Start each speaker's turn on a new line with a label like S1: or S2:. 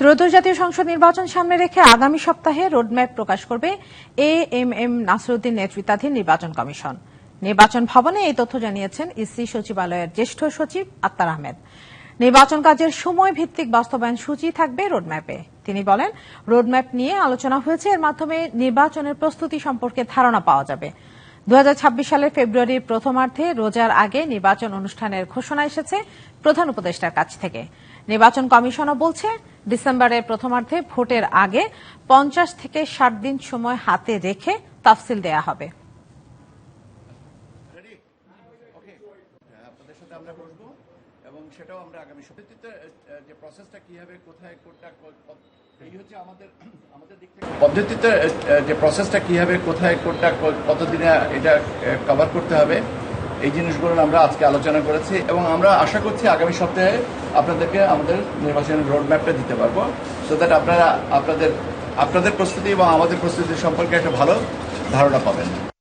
S1: ত্রয়োদশ জাতীয় সংসদ নির্বাচন সামনে রেখে আগামী সপ্তাহে রোডম্যাপ প্রকাশ করবে এ এম এম নাসরুদ্দিন নেতৃত্বাধীন নির্বাচন কমিশন। নির্বাচন ভবনে এই তথ্য জানিয়েছেন ইসি সচিবালয়ের জ্যেষ্ঠ সচিব আত্মার আহমেদ। নির্বাচন কাজের সময় ভিত্তিক বাস্তবায়ন সূচি থাকবে রোডম্যাপে। তিনি বলেন, রোডম্যাপ নিয়ে আলোচনা হয়েছে, এর মাধ্যমে নির্বাচনের প্রস্তুতি সম্পর্কে ধারণা পাওয়া যাবে। দু হাজার ছাব্বিশ সালের ফেব্রুয়ারির প্রথমার্ধে রোজার আগে নির্বাচন অনুষ্ঠানের ঘোষণা এসেছে প্রধান উপদেষ্টার কাছ থেকে। নির্বাচন কমিশনও বলছে, ডিসেম্বরের প্রথমার্ধে ভোটের আগে পঞ্চাশ থেকে ষাট দিন সময় হাতে রেখে তাফসিল দেয়া হবে।
S2: এবং সেটাও আমরা আগামী সপ্তাহে যে প্রসেসটা কি হবে কোথায়, কোনটা এই হচ্ছে আমাদের আমাদের দিক থেকে পদ্ধতিতে যে প্রসেসটা কি হবে কোথায়, কোনটা কতদিনে এটা কভার করতে হবে, এই জিনিসগুলো আমরা আজকে আলোচনা করেছি এবং আমরা আশা করছি আগামী সপ্তাহে আপনাদেরকে আমাদের নির্বাচনের রোড ম্যাপটা দিতে পারব সো দ্যাট আপনারা, আপনাদের আপনাদের প্রস্তুতি এবং আমাদের প্রস্তুতি সম্পর্কে একটা ভালো ধারণা পাবেন।